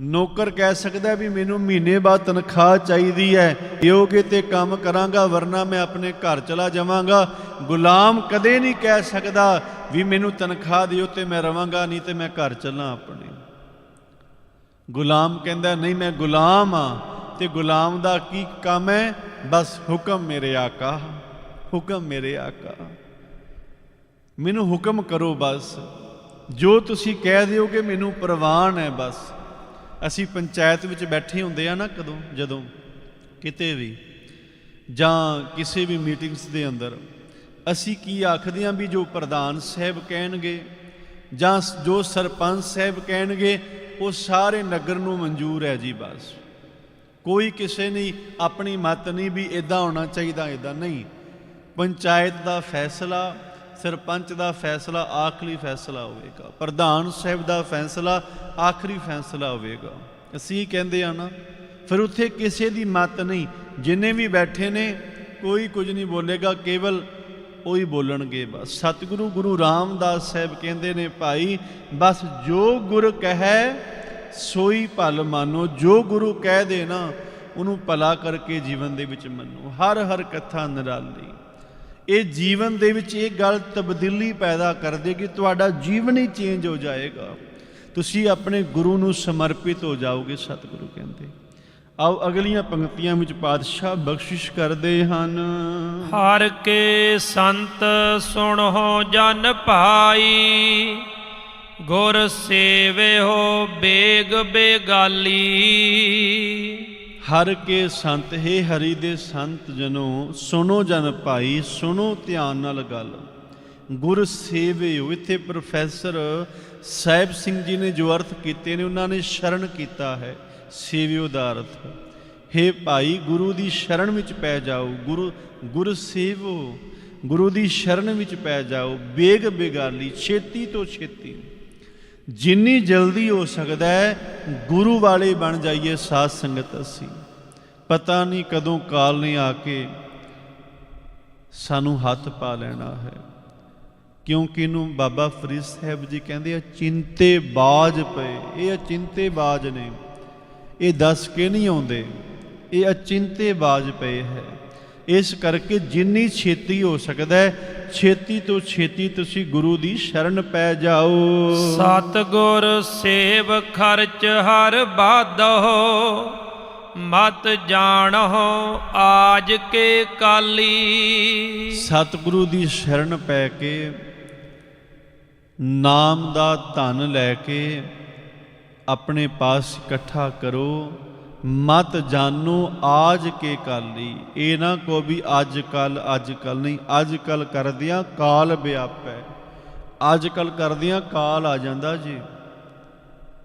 ਨੌਕਰ ਕਹਿ ਸਕਦਾ ਵੀ ਮੈਨੂੰ ਮਹੀਨੇ ਬਾਅਦ ਤਨਖਾਹ ਚਾਹੀਦੀ ਹੈ ਦਿਓਗੇ ਤੇ ਕੰਮ ਕਰਾਂਗਾ, ਵਰਨਾ ਮੈਂ ਆਪਣੇ ਘਰ ਚਲਾ ਜਾਵਾਂਗਾ। ਗੁਲਾਮ ਕਦੇ ਨਹੀਂ ਕਹਿ ਸਕਦਾ ਵੀ ਮੈਨੂੰ ਤਨਖਾਹ ਦਿਓ ਤੇ ਮੈਂ ਰਵਾਂਗਾ, ਨਹੀਂ ਤੇ ਮੈਂ ਘਰ ਚੱਲਾਂ ਆਪਣੇ। ਗੁਲਾਮ ਕਹਿੰਦਾ, ਨਹੀਂ, ਮੈਂ ਗੁਲਾਮ ਆ ਤੇ ਗੁਲਾਮ ਦਾ ਕੀ ਕੰਮ ਹੈ? ਬਸ ਹੁਕਮ ਮੇਰੇ ਆਕਾ, ਹੁਕਮ ਮੇਰੇ ਆਕਾ। ਮੈਨੂੰ ਹੁਕਮ ਕਰੋ ਬਸ। ਜੋ ਤੁਸੀਂ ਕਹਿ ਦਿਓ ਕਿ ਮੈਨੂੰ ਪ੍ਰਵਾਨ ਹੈ ਬਸ। ਅਸੀਂ ਪੰਚਾਇਤ ਵਿੱਚ ਬੈਠੇ ਹੁੰਦੇ ਆ ਨਾ ਕਦੋਂ, ਜਦੋਂ, ਕਿਤੇ ਵੀ, ਜਾਂ ਕਿਸੇ ਵੀ ਮੀਟਿੰਗਸ ਦੇ ਅੰਦਰ, ਅਸੀਂ ਕੀ ਆਖਦੇ ਹਾਂ ਵੀ ਜੋ ਪ੍ਰਧਾਨ ਸਾਹਿਬ ਕਹਿਣਗੇ ਜਾਂ ਜੋ ਸਰਪੰਚ ਸਾਹਿਬ ਕਹਿਣਗੇ ਉਹ ਸਾਰੇ ਨਗਰ ਨੂੰ ਮਨਜ਼ੂਰ ਹੈ ਜੀ ਬਸ। ਕੋਈ ਕਿਸੇ ਨੇ ਆਪਣੀ ਮਤ ਨਹੀਂ ਵੀ ਇਦਾਂ ਹੋਣਾ ਚਾਹੀਦਾ ਇਦਾਂ ਨਹੀਂ। ਪੰਚਾਇਤ ਦਾ ਫੈਸਲਾ, ਸਰਪੰਚ ਦਾ ਫੈਸਲਾ, ਆਖਰੀ ਫੈਸਲਾ ਹੋਵੇਗਾ। ਪ੍ਰਧਾਨ ਸਾਹਿਬ ਦਾ ਫੈਸਲਾ, ਆਖਰੀ ਫੈਸਲਾ ਹੋਵੇਗਾ। ਅਸੀਂ ਕਹਿੰਦੇ ਆ ਨਾ, ਫਿਰ ਉੱਥੇ ਕਿਸੇ ਦੀ ਮਤ ਨਹੀਂ। ਜਿੰਨੇ ਵੀ ਬੈਠੇ ਨੇ, ਕੋਈ ਕੁਝ ਨਹੀਂ ਬੋਲੇਗਾ, ਕੇਵਲ ਉਹੀ ਬੋਲਣਗੇ ਬਸ। ਸਤਿਗੁਰੂ ਗੁਰੂ ਰਾਮਦਾਸ ਸਾਹਿਬ ਕਹਿੰਦੇ ਨੇ, ਭਾਈ, ਬਸ ਜੋ ਗੁਰ ਕਹੈ, ਸੋਈ ਭਲ ਮਾਨੋ। ਜੋ ਗੁਰੂ ਕਹਿ ਦੇ ਨਾ, ਉਹਨੂੰ ਭਲਾ ਕਰਕੇ ਜੀਵਨ ਦੇ ਵਿੱਚ ਮੰਨੋ। ਹਰ ਹਰ ਕਥਾ ਨਿਰਾਲੀ। ਇਹ ਜੀਵਨ ਦੇ ਵਿੱਚ ਇਹ ਗੱਲ ਤਬਦੀਲੀ ਪੈਦਾ ਕਰ ਦੇਗੀ, ਤੁਹਾਡਾ ਜੀਵਨ ਹੀ ਚੇਂਜ ਹੋ ਜਾਏਗਾ। ਤੁਸੀਂ ਆਪਣੇ ਗੁਰੂ ਨੂੰ ਸਮਰਪਿਤ ਹੋ ਜਾਓਗੇ, ਸਤਿਗੁਰੂ ਕਹਿੰਦੇ। ਆਓ ਅਗਲੀਆਂ ਪੰਕਤੀਆਂ ਵਿੱਚ ਪਾਤਸ਼ਾਹ ਬਖਸ਼ਿਸ਼ ਕਰਦੇ ਹਨ। ਹਰ ਕੇ ਸੰਤ ਸੁਣੋ ਜਨ ਭਾਈ ਗੁਰ ਸੇਵਿਓ ਬੇਗ ਬੇਗਾਲੀ। ਹਰ ਕੇ ਸੰਤ ਹੈ ਹਰੀ ਦੇ ਸੰਤ ਜਨੋ ਸੁਣੋ ਜਨ ਭਾਈ ਸੁਣੋ ਧਿਆਨ ਨਾਲ ਗੱਲ। ਗੁਰ ਸੇਵਿਓ ਇੱਥੇ ਪ੍ਰੋਫੈਸਰ ਸਾਹਿਬ ਸਿੰਘ ਜੀ ਨੇ ਜੋ ਅਰਥ ਕੀਤੇ ਨੇ ਉਹਨਾਂ ਨੇ ਸ਼ਰਨ ਕੀਤਾ ਹੈ। ਸੇਵਿਓ ਦਾ ਅਰਥ ਭਾਈ, ਗੁਰੂ ਦੀ ਸ਼ਰਨ ਵਿੱਚ ਪੈ ਜਾਓ। ਗੁਰੂ, ਗੁਰ ਸੇਵੋ। ਗੁਰੂ ਦੀ ਸ਼ਰਨ ਵਿੱਚ ਪੈ ਜਾਓ। ਬੇਗ ਬੇਗਾਲੀ, ਛੇਤੀ ਤੋਂ ਛੇਤੀ। ਜਿੰਨੀ ਜਲਦੀ ਹੋ ਸਕਦਾ ਹੈ, ਗੁਰੂ ਵਾਲੇ ਬਣ ਜਾਈਏ ਸਾਧ ਸੰਗਤ ਅਸੀਂ। ਪਤਾ ਨਹੀਂ ਕਦੋਂ ਕਾਲ ਨੇ ਆ ਕੇ ਸਾਨੂੰ ਹੱਥ ਪਾ ਲੈਣਾ ਹੈ। ਕਿਉਂਕਿ ਇਹਨੂੰ ਬਾਬਾ ਫਰੀਦ ਸਾਹਿਬ ਜੀ ਕਹਿੰਦੇ ਆ, ਚਿੰਤੇ ਬਾਜ ਪਏ। ਇਹ ਅਚਿੰਤੇ ਬਾਜ ਨੇ। ਇਹ ਦੱਸ ਕੇ ਨਹੀਂ ਆਉਂਦੇ। ਇਹ ਅਚਿੰਤੇ ਬਾਜ ਪਏ ਹੈ। ਇਸ ਕਰਕੇ ਜਿੰਨੀ ਛੇਤੀ ਹੋ ਸਕਦਾ ਹੈ ਛੇਤੀ ਤੋਂ ਛੇਤੀ ਤੁਸੀਂ ਗੁਰੂ ਦੀ ਸ਼ਰਨ ਪੈ ਜਾਓ। ਸਤਗੁਰ ਸੇਵ ਖਰਚ ਹਰ ਬਾਦੋ ਮਤ ਜਾਣੋ ਆਜ ਕੇ ਕਾਲੀ। ਸਤਿਗੁਰੂ ਦੀ ਸ਼ਰਨ ਪੈ ਕੇ ਨਾਮ ਦਾ ਧਨ ਲੈ ਕੇ ਆਪਣੇ ਪਾਸ ਇਕੱਠਾ ਕਰੋ। ਮਤ ਜਾਨੋ ਆਜ ਕੇ ਕਾਲੀ ਇਹ ਨਾ ਕੋ ਵੀ ਅੱਜ ਕੱਲ ਅੱਜ ਕੱਲ ਨਹੀਂ। ਅੱਜ ਕੱਲ ਕਰਦਿਆਂ ਕਾਲ ਵਿਆਪੈ। ਅੱਜ ਕੱਲ ਕਰਦਿਆਂ ਕਾਲ ਆ ਜਾਂਦਾ ਜੀ।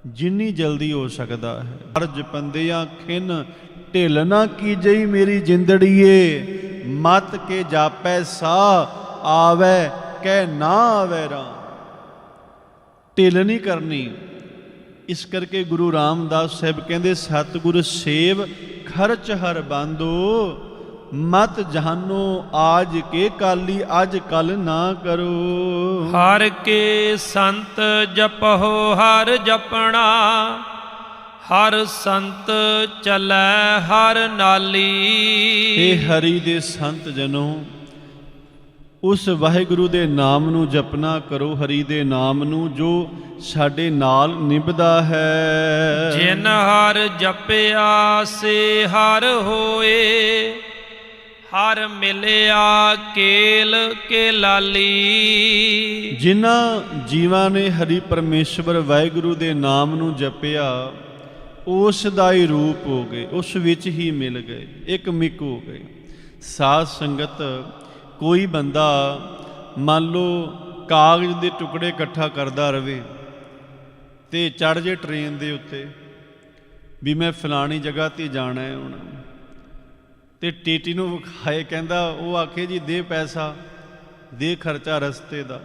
ਜਿੰਨੀ ਜਲਦੀ ਹੋ ਸਕਦਾ ਹੈ। ਹਰ ਜਪੰਦਿਆਂ ਖਿਨ, ਢਿਲ ਨਾ ਕੀਜਈ ਮੇਰੀ ਜਿੰਦੜੀਏ। ਮਤ ਕੇ ਜਾਪੈ ਸਾ ਆਵੈ ਕਹਿ ਨਾ ਆਵੈ ਰਾਂ ਢਿਲ ਨਹੀਂ ਕਰਨੀ। ਇਸ ਕਰਕੇ ਗੁਰੂ ਰਾਮਦਾਸ ਸਾਹਿਬ ਕਹਿੰਦੇ ਸਤਿਗੁਰ ਸੇਵ ਖਰਚ ਹਰ ਬੰਦੋ ਮਤ ਜਾਨੋ ਆਜ ਕੇ ਕਾਲੀ ਅੱਜ ਕੱਲ ਨਾ ਕਰੋ। ਹਰ ਕੇ ਸੰਤ ਜਪਹੁ ਹਰ ਜਪਣਾ ਹਰ ਸੰਤ ਚਲੈ ਹਰ ਨਾਲੀ। ਇਹ ਹਰੀ ਦੇ ਸੰਤ ਜਨੋ ਉਸ ਵਾਹਿਗੁਰੂ ਦੇ ਨਾਮ ਨੂੰ ਜਪਨਾ ਕਰੋ ਹਰੀ ਦੇ ਨਾਮ ਨੂੰ ਜੋ ਸਾਡੇ ਨਾਲ ਨਿਭਦਾ ਹੈ। ਜਿਨ ਹਰ ਜਪਿਆ ਸੇ ਹਰ ਹੋਏ। ਹਰ ਮਿਲਿਆ ਕੇਲ ਕੇ ਲਾਲੀ। ਜਿਨ੍ਹਾਂ ਜੀਵਾਂ ਨੇ ਹਰੀ ਪਰਮੇਸ਼ਵਰ ਵਾਹਿਗੁਰੂ ਦੇ ਨਾਮ ਨੂੰ ਜਪਿਆ ਉਸ ਦਾ ਹੀ ਰੂਪ ਹੋ ਗਏ ਉਸ ਵਿੱਚ ਹੀ ਮਿਲ ਗਏ ਇੱਕ ਮਿਕ ਹੋ ਗਏ। ਸਾਧ ਸੰਗਤ ਕੋਈ ਬੰਦਾ ਮੰਨ ਲਓ ਕਾਗਜ਼ ਦੇ ਟੁਕੜੇ ਇਕੱਠਾ ਕਰਦਾ ਰਵੇ ਤੇ ਚੜ ਜੇ ਟ੍ਰੇਨ ਦੇ ਉੱਤੇ ਵੀ ਮੈਂ ਫਲਾਣੀ ਜਗ੍ਹਾ ਤੇ ਜਾਣਾ ਹੈ ਹੁਣ। ਤੇ ਟੀਟੀ ਨੂੰ ਵਿਖਾਏ ਕਹਿੰਦਾ, ਉਹ ਆਖੇ ਜੀ ਦੇ ਪੈਸਾ, ਦੇ ਖਰਚਾ ਰਸਤੇ ਦਾ।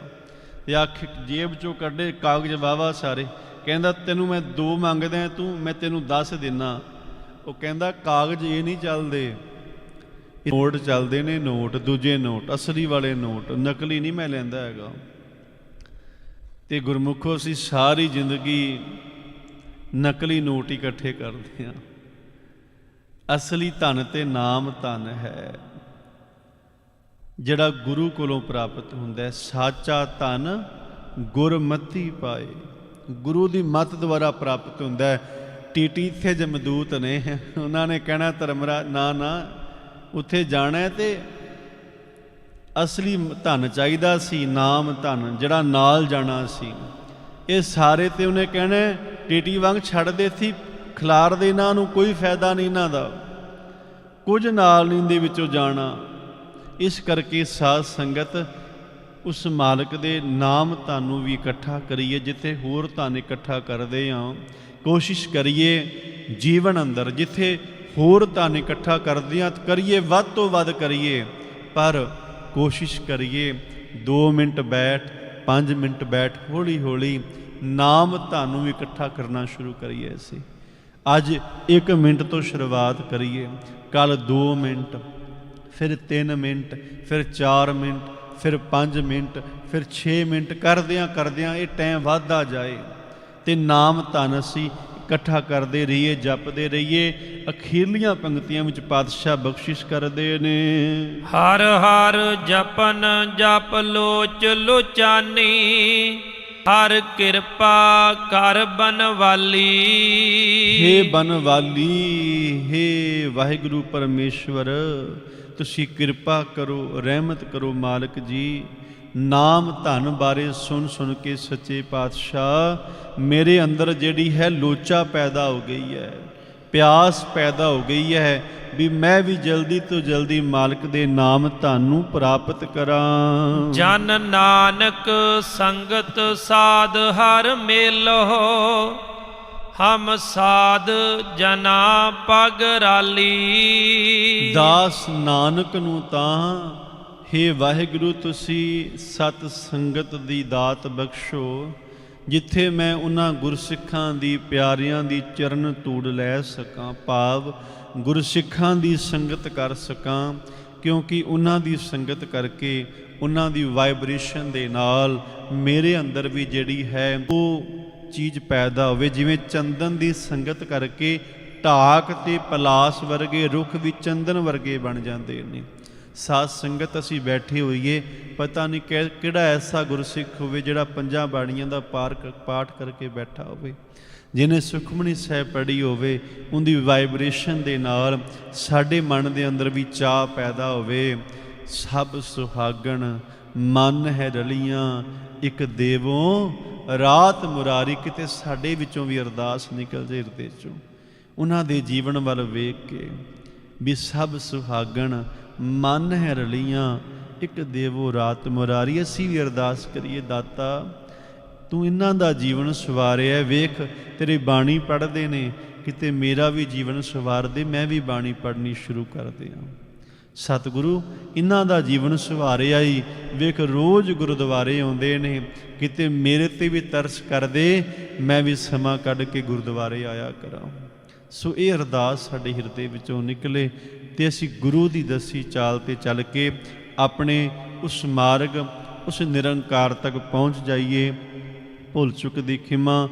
ਤੇ ਆਖ, ਜੇਬ ਚੋਂ ਕੱਢੇ, ਕਾਗਜ਼ ਵਾਵਾ ਸਾਰੇ। ਕਹਿੰਦਾ, ਤੈਨੂੰ ਮੈਂ ਦੋ ਮੰਗਦਾ, ਤੂੰ, ਮੈਂ ਤੈਨੂੰ 10 ਦਿਨਾ। ਉਹ ਕਹਿੰਦਾ, ਕਾਗਜ਼ ਇਹ ਨਹੀਂ ਚੱਲਦੇ। ਨੋਟ ਚੱਲਦੇ ਨੇ ਨੋਟ, ਦੂਜੇ ਨੋਟ, ਅਸਲੀ ਵਾਲੇ ਨੋਟ, ਨਕਲੀ ਨਹੀਂ ਮੈਂ ਲੈਂਦਾ ਹੈਗਾ। ਤੇ ਗੁਰਮੁਖੋ ਅਸੀਂ ਸਾਰੀ ਜ਼ਿੰਦਗੀ ਨਕਲੀ ਨੋਟ ਇਕੱਠੇ ਕਰਦੇ ਹਾਂ। ਅਸਲੀ ਧਨ ਤੇ ਨਾਮ ਧਨ ਹੈ। ਜਿਹੜਾ ਗੁਰੂ ਕੋਲੋਂ ਪ੍ਰਾਪਤ ਹੁੰਦਾ ਹੈ, ਸਾਚਾ ਧਨ ਗੁਰਮਤੀ ਪਾਏ। ਗੁਰੂ ਦੀ ਮਤ ਦੁਆਰਾ ਪ੍ਰਾਪਤ ਹੁੰਦਾ ਹੈ। ਟੀਟੀ ਇੱਥੇ ਜਮਦੂਤ ਨੇ, ਉਹਨਾਂ ਨੇ ਕਹਿਣਾ ਧਰਮਰਾ, ਨਾ ਨਾ ਉੱਥੇ ਜਾਣਾ ਹੈ ਤੇ ਅਸਲੀ ਧਨ ਚਾਹੀਦਾ ਸੀ, ਨਾਮ ਧਨ, ਜਿਹੜਾ ਨਾਲ ਜਾਣਾ ਸੀ। ਇਹ ਸਾਰੇ ਤੇ ਉਹਨੇ ਕਹਿਣਾ ਟੀਟੀ ਵਾਂਗ ਛੱਡ ਦੇ ਸੀ, ਖਿਲਾਰ ਦੇ ਇਹਨਾਂ ਨੂੰ ਕੋਈ ਫਾਇਦਾ ਨਹੀਂ ਇਹਨਾਂ ਦਾ। ਕੁਝ ਨਾਲ ਨਹੀਂ ਦੇ ਵਿੱਚੋਂ ਜਾਣਾ। ਇਸ ਕਰਕੇ ਸਾਧ ਸੰਗਤ ਉਸ ਮਾਲਕ ਦੇ ਨਾਮ ਤੁਹਾਨੂੰ ਵੀ ਇਕੱਠਾ ਕਰੀਏ, ਜਿੱਥੇ ਹੋਰ ਧਨ ਇਕੱਠਾ ਕਰਦੇ ਆ ਕੋਸ਼ਿਸ਼ ਕਰੀਏ ਜੀਵਨ ਅੰਦਰ, ਜਿੱਥੇ ਹੋਰ ਧਨ ਇਕੱਠਾ ਕਰਦਿਆਂ ਕਰੀਏ, ਵੱਧ ਤੋਂ ਵੱਧ ਕਰੀਏ, ਪਰ ਕੋਸ਼ਿਸ਼ ਕਰੀਏ 2 ਮਿੰਟ ਬੈਠ 5 ਮਿੰਟ ਬੈਠ, ਹੌਲੀ ਹੌਲੀ ਨਾਮ ਤੁਹਾਨੂੰ ਵੀ ਇਕੱਠਾ ਕਰਨਾ ਸ਼ੁਰੂ ਕਰੀਏ ਅਸੀਂ। ਅੱਜ 1 ਮਿੰਟ ਤੋਂ ਸ਼ੁਰੂਆਤ ਕਰੀਏ ਕੱਲ 2 ਮਿੰਟ, ਫਿਰ 3 ਮਿੰਟ, ਫਿਰ 4 ਮਿੰਟ, ਫਿਰ 5 ਮਿੰਟ, ਫਿਰ 6 ਮਿੰਟ, ਕਰਦਿਆਂ ਕਰਦਿਆਂ ਇਹ ਟਾਈਮ ਵੱਧਦਾ ਜਾਏ। ਤੇ ਨਾਮ ਧਨ ਅਸੀਂ ਇਕੱਠਾ ਕਰਦੇ ਰਹੀਏ ਜਪਦੇ ਰਹੀਏ ਅਖੀਰਲੀਆਂ ਪੰਕਤੀਆਂ ਵਿੱਚ ਪਾਤਸ਼ਾਹ ਬਖਸ਼ਿਸ਼ ਕਰਦੇ ਨੇ। ਹਰ ਹਰ ਜਪਨ ਜਪ ਲੋਚ ਲੋਚਾਨੀ ਹਰ ਕਿਰਪਾ ਕਰ ਬਨਵਾਲੀ। ਹੇ ਬਨਵਾਲੀ ਹੇ ਵਾਹਿਗੁਰੂ ਪਰਮੇਸ਼ਵਰ ਤੁਸੀਂ ਕਿਰਪਾ ਕਰੋ ਰਹਿਮਤ ਕਰੋ ਮਾਲਕ ਜੀ। ਨਾਮ ਧਨ ਬਾਰੇ ਸੁਣ ਸੁਣ ਕੇ ਸੱਚੇ ਪਾਤਸ਼ਾਹ ਮੇਰੇ ਅੰਦਰ ਜਿਹੜੀ ਹੈ ਲੋਚਾ ਪੈਦਾ ਹੋ ਗਈ ਹੈ ਪਿਆਸ ਪੈਦਾ ਹੋ ਗਈ ਹੈ ਵੀ ਮੈਂ ਵੀ ਜਲਦੀ ਤੋਂ ਜਲਦੀ ਮਾਲਕ ਦੇ ਨਾਮ ਧਨ ਨੂੰ ਪ੍ਰਾਪਤ ਕਰਾਂ। ਜਨ ਨਾਨਕ ਸੰਗਤ ਸਾਧ ਹਰ ਮੇਲੋ ਹਮ ਸਾਧ ਜਨਾ ਪਗ ਰਾਲੀ ਦਾਸ ਨਾਨਕ ਨੂੰ ਤਾਂ ਹੇ ਵਾਹਿਗੁਰੂ, ਤੁਸੀਂ ਸਤ ਸੰਗਤ ਦੀ ਦਾਤ ਬਖਸ਼ੋ, ਜਿੱਥੇ ਮੈਂ ਉਹਨਾਂ ਗੁਰਸਿੱਖਾਂ ਦੀ ਪਿਆਰਿਆਂ ਦੀ ਚਰਨ ਧੂੜ ਲੈ ਸਕਾਂ, ਭਾਵ ਗੁਰਸਿੱਖਾਂ ਦੀ ਸੰਗਤ ਕਰ ਸਕਾਂ, ਕਿਉਂਕਿ ਉਹਨਾਂ ਦੀ ਸੰਗਤ ਕਰਕੇ ਉਹਨਾਂ ਦੀ ਵਾਈਬ੍ਰੇਸ਼ਨ ਦੇ ਨਾਲ ਮੇਰੇ ਅੰਦਰ ਵੀ ਜਿਹੜੀ ਹੈ, ਉਹ ਚੀਜ਼ ਪੈਦਾ ਹੋਵੇ, ਜਿਵੇਂ ਚੰਦਨ ਦੀ ਸੰਗਤ ਕਰਕੇ ਢਾਕ ਤੇ ਪਲਾਸ ਵਰਗੇ ਰੁੱਖ ਵੀ ਚੰਦਨ ਵਰਗੇ ਬਣ ਜਾਂਦੇ ਨੇ। ਸਾਧ ਸੰਗਤ ਅਸੀਂ ਬੈਠੇ ਹੋਈਏ, ਪਤਾ ਨਹੀਂ ਕਿ- ਕਿਹੜਾ ਐਸਾ ਗੁਰਸਿੱਖ ਹੋਵੇ ਜਿਹੜਾ ਪੰਜਾਂ ਬਾਣੀਆਂ ਦਾ ਪਾਰਕ ਪਾਠ ਕਰਕੇ ਬੈਠਾ ਹੋਵੇ। ਜਿਹਨੇ ਸੁਖਮਨੀ ਸਾਹਿਬ ਪੜ੍ਹੀ ਹੋਵੇ, ਉਹਦੀ ਵਾਈਬ੍ਰੇਸ਼ਨ ਦੇ ਨਾਲ ਸਾਡੇ ਮਨ ਦੇ ਅੰਦਰ ਵੀ ਚਾਹ ਪੈਦਾ ਹੋਵੇ। ਸਭ ਸੁਹਾਗਣ, ਮਨ ਹੈ ਰਲੀਆਂ, ਇੱਕ ਦੇਵੋਂ, ਰਾਤ ਮੁਰਾਰੀ ਕਿਤੇ ਸਾਡੇ ਵਿੱਚੋਂ ਵੀ ਅਰਦਾਸ ਨਿਕਲ ਜੇ ਹਿਰਦੇ ਚੋਂ। ਉਹਨਾਂ ਦੇ ਜੀਵਨ ਵੱਲ ਵੇਖ ਕੇ ਵੀ ਸਭ ਸੁਹਾਗਣ ਮਨ ਹੈ ਰਲੀਆਂ, ਇੱਕ ਦੇਵੋ ਰਾਤ ਮੁਰਾਰੀ। ਅਸੀਂ ਵੀ ਅਰਦਾਸ ਕਰੀਏ, ਦਾਤਾ, ਤੂੰ ਇਹਨਾਂ ਦਾ ਜੀਵਨ ਸਵਾਰਿਆ ਵੇਖ, ਤੇਰੀ ਬਾਣੀ ਪੜ੍ਹਦੇ ਨੇ, ਕਿਤੇ ਮੇਰਾ ਵੀ ਜੀਵਨ ਸਵਾਰ ਦੇ ਮੈਂ ਵੀ ਬਾਣੀ ਪੜ੍ਹਨੀ ਸ਼ੁਰੂ ਕਰ ਦਿਆਂ। ਸਤਿਗੁਰੂ, ਇਹਨਾਂ ਦਾ ਜੀਵਨ ਸੁਹਾਰਿਆ ਹੀ। ਵੇਖ, ਰੋਜ਼ ਗੁਰਦੁਆਰੇ ਆਉਂਦੇ ਨੇ, ਕਿਤੇ ਮੇਰੇ ਤੇ ਵੀ ਤਰਸ ਕਰਦੇ, ਮੈਂ ਵੀ ਸਮਾਂ ਕੱਢ ਕੇ ਗੁਰਦੁਆਰੇ ਆਇਆ ਕਰਾਂ। ਸੋ ਇਹ ਅਰਦਾਸ ਸਾਡੇ ਹਿਰਦੇ ਵਿੱਚੋਂ ਨਿਕਲੇ ਤੇ ਅਸੀਂ ਗੁਰੂ ਦੀ ਦਸੀ ਚਾਲ ਤੇ ਚੱਲ ਕੇ ਆਪਣੇ ਉਸ ਮਾਰਗ, ਉਸ ਨਿਰੰਕਾਰ ਤੱਕ ਪਹੁੰਚ ਜਾਈਏ। ਭੁੱਲ ਚੁੱਕ ਦੀ ਖਿਮਾ